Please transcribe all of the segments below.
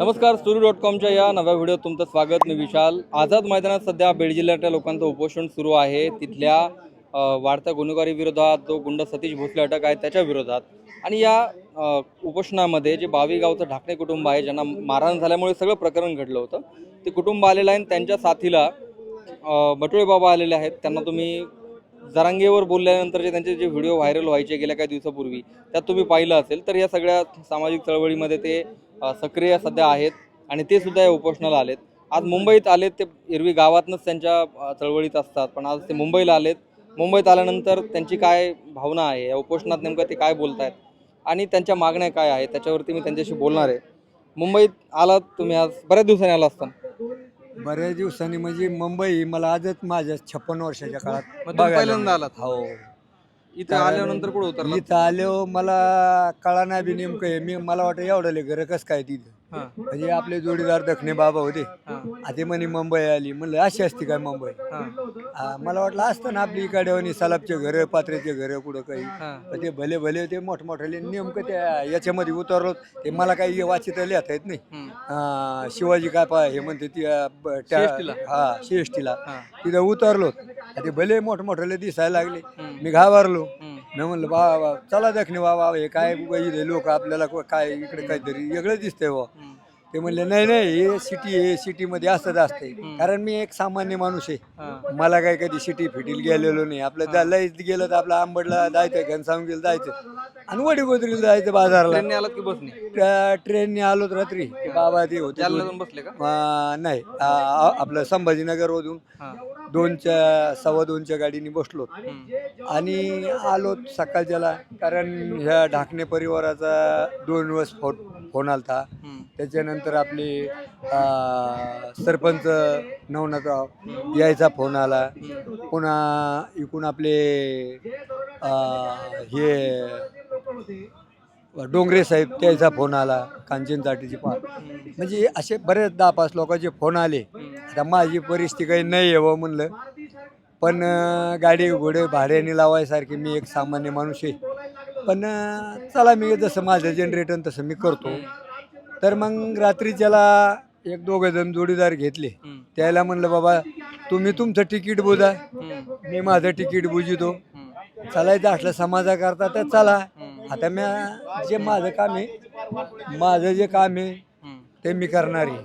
नमस्कार सुरू डॉट कॉमच्या या नव्या व्हिडिओत तुमचं स्वागत मी विशाल. आझाद मैदानात सध्या बीड जिल्ह्यातल्या लोकांचं उपोषण सुरू आहे. तिथल्या वाढत्या गुन्हेगारी विरोधात जो गुंड सतीश भोसले अटक आहे त्याच्या विरोधात. आणि या उपोषणामध्ये जे बावी गावचं ढाकणे कुटुंब आहे ज्यांना मारहाण झाल्यामुळे सगळं प्रकरण घडलं होतं ते कुटुंब आलेलं आहे आणि त्यांच्या साथीला अ, बटुळे बाबा आलेले आहेत. त्यांना तुम्ही जरांगेवर बोलल्यानंतर जे त्यांचे जे व्हिडिओ व्हायरल व्हायचे गेल्या काही दिवसापूर्वी त्यात तुम्ही पाहिलं असेल. तर या सगळ्या सामाजिक चळवळीमध्ये ते सक्रिय सध्या आहेत आणि ते सुद्धा या उपोषणाला आलेत. आज मुंबईत आलेत ते एरवी गावातनंच त्यांच्या चळवळीत असतात पण आज ते मुंबईला आलेत. मुंबईत आल्यानंतर त्यांची काय भावना आहे? या उपोषणात नेमकं ते काय बोलत आहेत आणि त्यांच्या मागण्या काय आहेत? त्याच्यावरती मी त्यांच्याशी बोलणार आहे. मुंबईत आलात तुम्ही आज बऱ्याच दिवसांनी आला असताना बऱ्याच दिवसांनी म्हणजे मुंबई मला आजच माझ्या छप्पन वर्षाच्या काळात पहिल्यांदा आलात? हो. इथे आल्यानंतर कुठं उतरला इथं आलो मला कळा नाही बी नेमकं. मी मला वाटतं एवढं घर कसं काय तिथं म्हणजे आपले जोडीदार दखणे बाबा होते. आता म्हणे मुंबई आली म्हणलं अशी असते काय मुंबई? हां. मला वाटलं असतं ना आपली इकडे सलाबचे घर पात्र्याचे घर कुठं काही. पण ते भले भले ते मोठमोठ्याले नेमकं त्या याच्यामध्ये उतरलो ते मला काही वाचित लिहिता येत नाही. हा, शिवाजी काय पा हे म्हणते ती अ, ब- त्या- CST ला? हा. सीएसटीला तिथं उतरलो. ते भले मोठमोठ्याले दिसायला लागले. मी घाबरलो. मी म्हणलं बा बा चला दखणे बाबा हे काय लोक आपल्याला को- काय इकडे काहीतरी वेगळं दिसतंय बा हम्म. ते म्हणले नाही नाही हे सिटी हे सिटीमध्ये असंच असते कारण मी एक सामान्य माणूस आहे. मला काय कधी सिटी फिटील गेलेलो नाही. आपलं जा- गेलं तर आपलं आंबडला जायचं घनसावंगीला जायचं आणि वडी गोदरीला जायचं बाजारला. ट्रेनने आलात की बसने? त्या ट्रेनने आलो रात्री. ते बाबा ते होते जालना दोन- जाऊन बसले का? आ, नाही. आ, आ- आपलं संभाजीनगरमधून हां. दोनच्या सव्वा दोनच्या गाडीने बसलो. आणि आलो सकाळच्याला कारण ह्या ढाकणे परिवाराचा दोन दिवस फोन फोन आलता. हम्म. त्याच्यानंतर आपले सरपंच नवनाथराव यायचा फोन आला. पुन्हा इकडून आपले हे डोंगरे साहेब त्याचा फोन आला कांचन चाटीची पा म्हणजे असे बरेच दहा पाच लोकांचे फोन आले. आता माझी परिस्थिती काही नाही आहे बुवा म्हणलं. पण गाडी घोडे भाड्याने लावायसारखे मी एक सामान्य माणूस आहे. पण चला मी जसं माझं जनरेटर तसं मी करतो. तर मग रात्रीच्याला एक दोघं जण जोडीदार घेतले. त्याला म्हणलं बाबा तुम्ही तुमचं तिकीट बुजा. मी माझं तिकीट बुजितो. चालायचं असलं समाजाकरता तर चला. आता मी जे माझं काम आहे माझं जे काम आहे ते मी करणार आहे.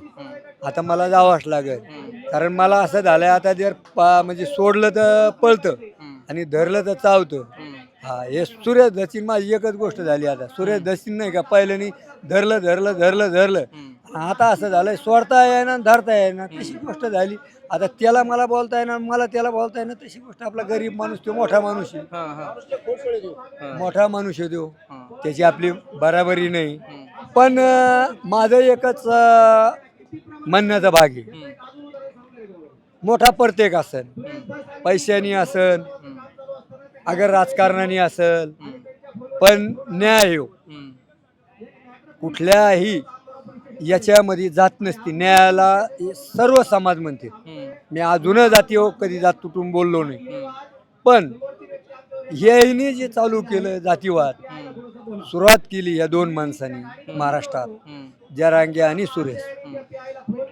आता मला जावंच लागेल. कारण मला असं झालंय आता जर पा म्हणजे सोडलं तर पळतं आणि धरलं तर चावतं. हा हे सूर्य दक्षिण माझी एकच गोष्ट झाली आता. सूर्य दक्षिण नाही का पहिलं नाही धरलं धरलं धरलं धरलं. आता असं झालंय सोडता येणार धरता येणार तशी गोष्ट झाली. आता त्याला मला बोलता येणार मला त्याला बोलता येणार तशी गोष्ट आपला गरीब माणूस तो मोठा माणूस आहे. मोठा माणूस आहे तो. त्याची आपली बराबरी नाही. पण अं, माझं एकच अं, म्हणण्याचा भाग आहे. मोठा प्रत्येक असन. पैशानी असन. हम्म. अगर राजकारणाने असल. पण न्याय हो. कुठल्याही याच्यामध्ये जात नसते न्यायाला सर्व समाज म्हणते. मी अजून जाती हो कधी जात तुटून बोललो नाही. पण ह्याने जे चालू केलं जातीवाद. सुरुवात केली या दोन माणसांनी महाराष्ट्रात. जरांगे आणि सुरेश.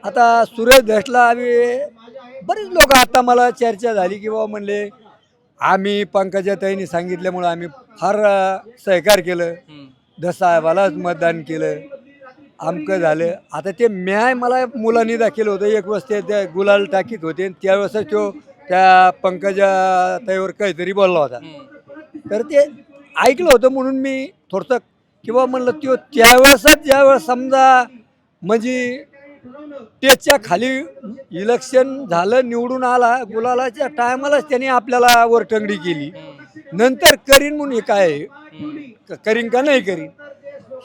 आता सुरेश धसला आम्ही बरेच लोक आता मला चर्चा झाली की बाबा म्हणले आम्ही पंकजाताईंनी सांगितल्यामुळं आम्ही फार सहकार केलं. धसाहेबालाच मतदान केलं आमकं झालं. आता ते म्याय मला मुलांनी दाखल होतं. एक वेळेस ते त्या गुलाल टाकीत होते. आणि त्यावेळेसच तो त्या पंकजा ताईवर काहीतरी बोलला होता. तर ते ऐकलं होतं म्हणून मी थोडंसं किंवा म्हणलं त्यो त्यावेळेसच ज्यावेळेस समजा म्हणजे त्याच्याखाली इलेक्शन झालं निवडून आला गुलालाच्या टायमालाच त्याने आपल्याला वरटंगडी केली. नंतर करीन म्हणून हे काय करीन का नाही करीन?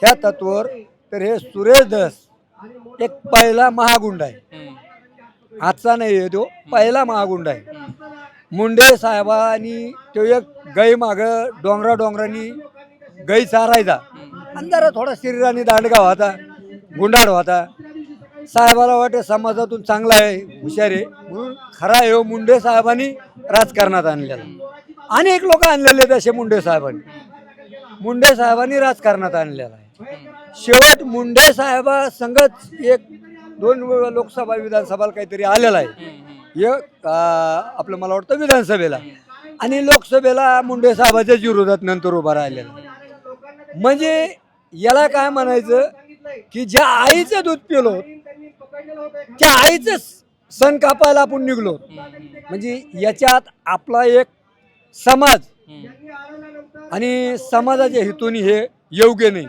ह्या तत्वावर तर हे सुरेश धस एक पहिला महागुंड आहे. आजचा नाही आहे तो पहिला महागुंड आहे. मुंडे साहेबांनी तो एक गाई माग डोंगरा डोंगरांनी गई चारायचा. आणि जरा थोडा शरीराने दांडगा होता गुंडाळ होता. साहेबाला वाटे समाजातून चांगला आहे हुशार आहे. म्हणून खरा आहे हो मुंडे साहेबांनी राजकारणात आणलेला. अनेक लोक आणलेले आहेत असे मुंडे साहेबांनी. मुंडे साहेबांनी राजकारणात आणलेला आहे. शेवट मुंडे साहेबा संगत एक दोन वेळा लोकसभा विधानसभाला काहीतरी आलेला आहे. एक आपलं मला वाटतं विधानसभेला. आणि लोकसभेला मुंडे साहेबाच्याच विरोधात नंतर उभा राहिलेला म्हणजे याला काय म्हणायचं की ज्या आईचं दूध पिलो त्या आईचं सण कापायला आपण निघलो. म्हणजे याच्यात आपला एक समाज आणि समाजाच्या हेतून हे योग्य नाही.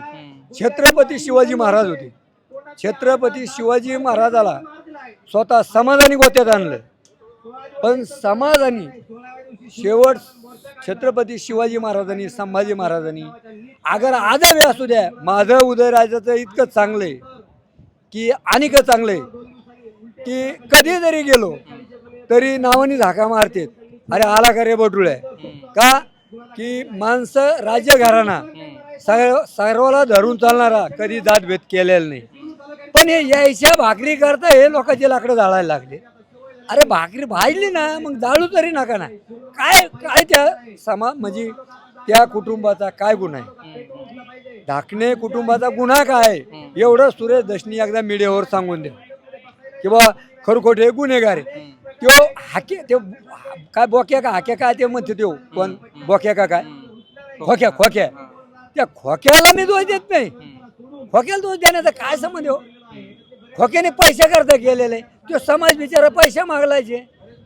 छत्रपती शिवाजी महाराज होते. छत्रपती शिवाजी महाराजाला स्वतः समाजाने गोत्यात आणलं. पण समाजाने शेवट छत्रपती शिवाजी महाराजांनी संभाजी महाराजांनी अगर आजही असू द्या माझं उदयराजाचं इतकं चांगलं आहे की आणिक चांगलं आहे की कधी जरी गेलो तरी नावानी झाका मारतेत. अरे आला का रे बटुळ्या? का? की माणसं राज्यघराणा सर्व सर्वाला धरून चालणारा कधी जातभेद केलेला नाही. पण हे यायच्या भाकरी करता हे लोकांचे लाकडं जाळायला लागले. अरे भाकरी भाजली ना मग जाळू तरी नका ना. काय काय त्या समा म्हणजे त्या कुटुंबाचा काय गुन्हा आहे? ढाकणे कुटुंबाचा गुन्हा काय? एवढं सुरेश दशनी एकदा मीडियावर सांगून दे. किंवा खरखोटे गुन्हेगार आहे. त्यो हाके ते काय बोक्या का हाक्या काय ते म्हणते त्यो कोण? बोक्या का काय? खोक्या खोक्या. त्या खोक्याला मी दोष देत नाही. खोक्याला दोष देण्याचा काय संबंध हो? खोक्याने पैसे करता गेलेले तो समाज बिचारा पैसे मागलायचे.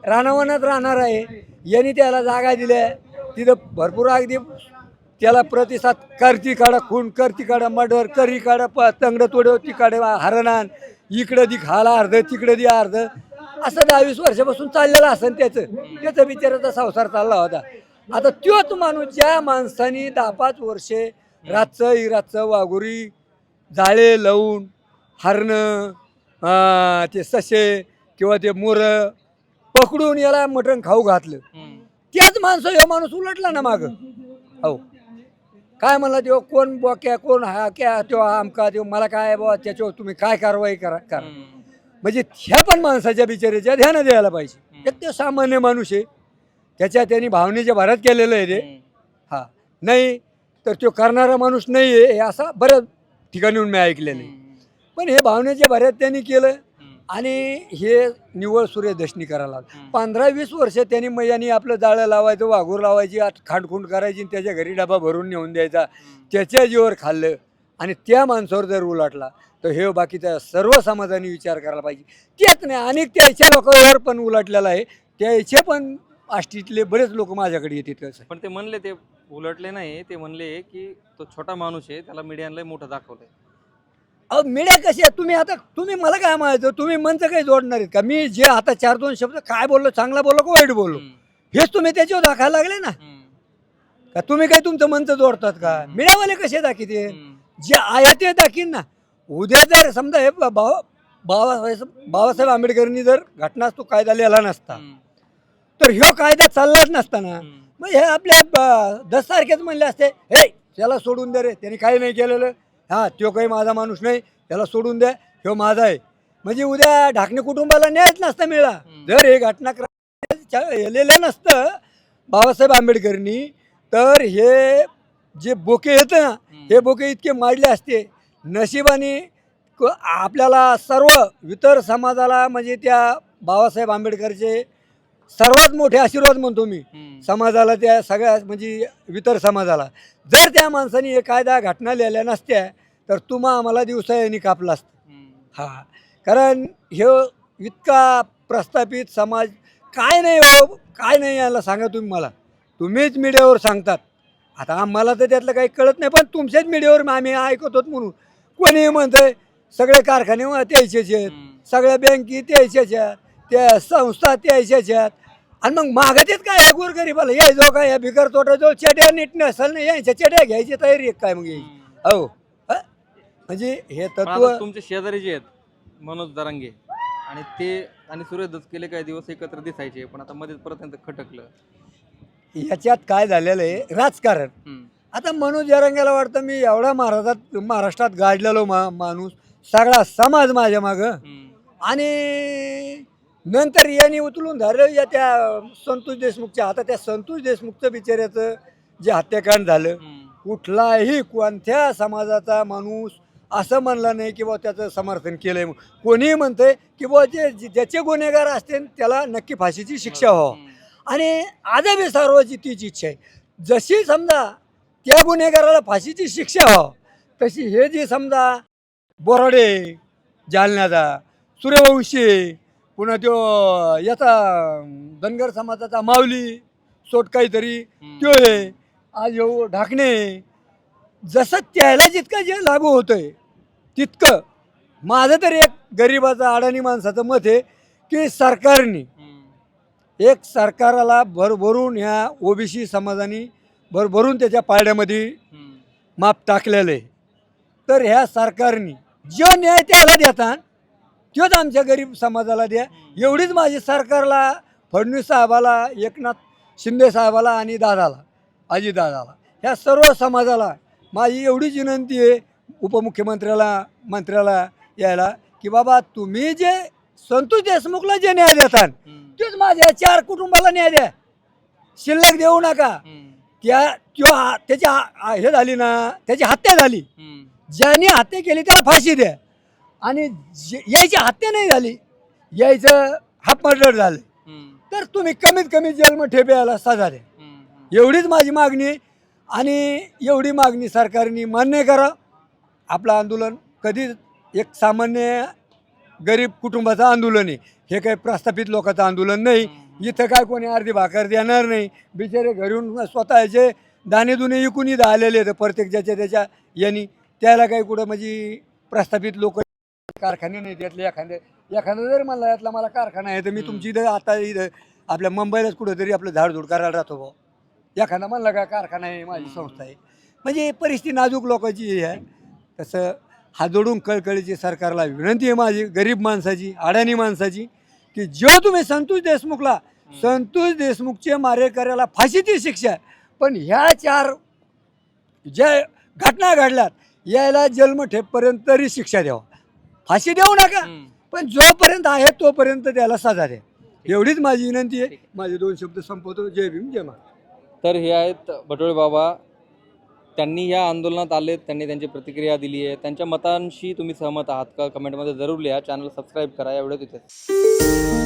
रानावनात राहणार आहे. यांनी त्याला जागा दिल्या. तिथं भरपूर अगदी त्याला प्रतिसाद करती काढा खून करती काढा मर्डर करी काढा प तंगड तोडव तिकडे काढा हरणान. इकडं दी खाला अर्ध तिकडं दी अर्ध. असं दहावीस वर्षापासून चाललेलं असेल त्याचं. त्याचा बिचाराचा संसार चालला होता. आता तोच माणूस ज्या माणसाने दहा पाच वर्षे रातचं इरातचं वाघुरी जाळे लावून हरणं ते ससे किंवा ते मोरं पकडून याला मटण खाऊ घातलं. त्याच माणसं ह्यो माणूस उलटला ना माग. हो. काय म्हणला तो कोण बोक्या कोण हा क्या तो आमका तो मला काय बाबा त्याच्यावर तुम्ही काय कारवाई करा करा. म्हणजे ह्या पण माणसाच्या बिचारीच्या ध्यान द्यायला पाहिजे. एक ते सामान्य माणूस आहे. त्याच्या त्यांनी भावनेच्या भरात केलेलं आहे ते. हा. नाही तर तो करणारा माणूस नाही आहे हे असा बऱ्याच ठिकाणी मी ऐकलेलं आहे. पण हे भावनेच्या भरात त्यांनी केलं आणि हे निव्वळ सूर्यदर्शनी करायला पंधरा वीस वर्ष त्यांनी मैयानी आपलं जाळं लावायचं वाघूर लावायची आत खांडखुंड करायची आणि त्याच्या घरी डबा भरून नेऊन द्यायचा. त्याच्या जीवर खाल्लं आणि त्या माणसावर जर उलटला तर हे बाकीच्या सर्व समाजाने विचार करायला पाहिजे. त्याच नाही अनेक त्याच्या लोकांवर पण उलटलेला आहे. त्याचे पण आष्टीतले बरेच लोक माझ्याकडे येतात कसं पण ते म्हणले ते उलटले नाही ते म्हणले की तो छोटा माणूस आहे त्याला मीडियाला मोठं दाखवलंय. अहो मीडिया कशी आहे? तुम्ही आता तुम्ही मला काय म्हणायचं? तुम्ही मनचं काही जोडणार आहेत का? मी जे आता चार दोन शब्द काय बोललो चांगला बोललो का वाईट बोललो? हेच तुम्ही त्याच्यावर दाखायला लागले ना? का तुम्ही काही तुमचं मनचं जोडतात का? मीडियावाले कसे दाखिते जे आहे ते दाखीन ना? उद्या जर समजा हे बाबा बाबासाहेब बाबासाहेब आंबेडकरांनी जर घटनाच तो कायदा लिहिला नसता तर ह्यो कायदा चाललाच नसता ना मग हे आपल्या दस तारखेच म्हणले असते हे त्याला सोडून दे रे त्याने काही नाही केलेलं. हा तो काही माझा माणूस नाही त्याला सोडून द्या ह्यो माझा आहे. म्हणजे उद्या ढाकणे कुटुंबाला न्यायच नसता मिळाला जर हे घटनाक्रम नसतं बाबासाहेब आंबेडकरांनी तर हे जे बोके येतं ना हे बोके इतके मारले असते. नशिबाने आपल्याला सर्व इतर समाजाला म्हणजे त्या बाबासाहेब आंबेडकरचे सर्वात मोठे आशीर्वाद म्हणतो मी. समाजाला त्या सगळ्या म्हणजे इतर समाजाला. जर त्या माणसाने हे कायदा घटना लिहिल्या नसत्या तर तुम्हा आम्हाला दिवसा यांनी कापला असतं. हा. कारण हे इतका प्रस्थापित समाज काय नाही हो काय नाही याला सांगा तुम्ही मला. तुम्हीच मीडियावर सांगतात. आता आम्हाला तर त्यातलं काही कळत नाही पण तुमच्याच मीडियावर आम्ही ऐकत होत म्हणून. कोणी म्हणतंय सगळे कारखाने त्याच्याच आहेत. सगळ्या बँकी त्याच्याच आहेत. त्या संस्था त्याच्याच आहेत आणि मग मागतेच काय ह्या गोरगरीबाला? यायचो काय या भिकार तोटाजवळ चेट्या नीट नसेल ना यांच्या चेट्या घ्यायची तयारी काय मग यायची हो? म्हणजे हे तत्व तुमचे शेजारी जे आहेत मनोज दरांगे आणि ते आणि सूर्य दसकेले काही दिवस एकत्र दिसायचे पण आता मध्ये परत त्यांचं खटकलं. याच्यात काय झालेलं आहे? राजकारण. आता मनोज जरंग्याला वाटतं मी एवढा महाराजात महाराष्ट्रात गाडलेलो मा माणूस सगळा समाज माझ्या मागं. आणि नंतर यांनी उचलून धरलं या त्या संतोष देशमुखच्या आता त्या संतोष देशमुखचं बिचाऱ्याचं जे हत्याकांड झालं. कुठलाही कोणत्या समाजाचा माणूस असं म्हणलं नाही की बुवा त्याचं समर्थन केलं आहे कोणीही म्हणतंय की जे जे- ज्याचे गुन्हेगार असतील त्याला नक्की फाशीची शिक्षा व्हावं. आणि आजही सर्वांची तीच इच्छा आहे. जशी समजा त्या गुन्हेगाराला फाशीची शिक्षा व्हावं तशी हे जे समजा बोराडे जालन्याचा सूर्यवंशी पुन्हा तो याचा धनगर समाजाचा माऊली सोट काहीतरी तो आहे. आज येऊ ढाकणे जसं त्याला जितकं जे लागू होतंय तितकं. माझं तर एक गरिबाचं अडाणी माणसाचं मत आहे की सरकारने एक सरकाराला भरभरून ह्या ओबीसी समाजाने भरभरून त्याच्या पारड्यामध्ये माप टाकलेलं आहे. तर ह्या सरकारने जो न्याय त्याला देतात तोच आमच्या गरीब समाजाला द्या. एवढीच माझी सरकारला फडणवीस साहेबाला एकनाथ शिंदे साहेबाला आणि दादाला अजितदादाला ह्या सर्व समाजाला माझी एवढीच विनंती आहे उपमुख्यमंत्र्याला मंत्र्याला यायला की बाबा तुम्ही जे संतोष देशमुखला जे न्याय देतात तेच माझ्या चार कुटुंबाला न्याय द्या. शिल्लक देऊ नका. त्या त्यो हा- त्याची हे झाली ना त्याची हत्या झाली. ज्याने हत्या केली त्याला फाशी द्या. आणि जे- यायची हत्या नाही झाली. यायचं हाफ मर्डर झालं. तर तुम्ही कमीत कमी जन्म ठेप्याला सजा द्या. एवढीच माझी मागणी आहे. आणि एवढी मागणी सरकारने मान्य करा. आपलं आंदोलन कधीच एक सामान्य गरीब कुटुंबाचं आंदोलन आहे. हे काही प्रस्थापित लोकांचं आंदोलन नाही. इथं काय कोणी अर्धी भाकर देणार नाही. बिचारे घरून स्वतःचे दाणे दुणे इकून इथं आलेले आहेत. प्रत्येक ज्याच्या त्याच्या यांनी. त्याला काही कुठं म्हणजे प्रस्थापित लोक कारखाने नाही त्यातले एखादे. एखादा जरी म्हणला यातला मला कारखाना आहे तर मी तुमची इथं आता इथं आपल्या मुंबईलाच कुठंतरी आपलं झाडझूड करायला राहतो भाऊ. एखादा म्हणला का कारखाना आहे माझी संस्था आहे. म्हणजे परिस्थिती नाजूक लोकांची आहे. तसं हात जोडून कळकळीची सरकारला विनंती आहे माझी गरीब माणसाची अडाणी माणसाची की जो तुम्ही संतोष देशमुखला संतोष देशमुखचे मारेकऱ्याला फाशीची शिक्षा आहे. पण ह्या चार ज्या घटना घडल्यात यायला जन्मठेपपर्यंत तरी शिक्षा द्यावा. फाशी देऊ नका. पण जोपर्यंत आहे तोपर्यंत त्याला सजा द्या. एवढीच माझी विनंती आहे. माझे दोन शब्द संपवतो. जय भीम जय मा तर हे आहेत बटोळे बाबा. त्यांनी या आंदोलनात आले त्यांनी त्यांची प्रतिक्रिया दिली आहे. त्यांच्या मतांशी तुम्ही सहमत आहात का? कमेंटमध्ये जरूर लिहा. चॅनल सबस्क्राईब करा. एवढं तिथे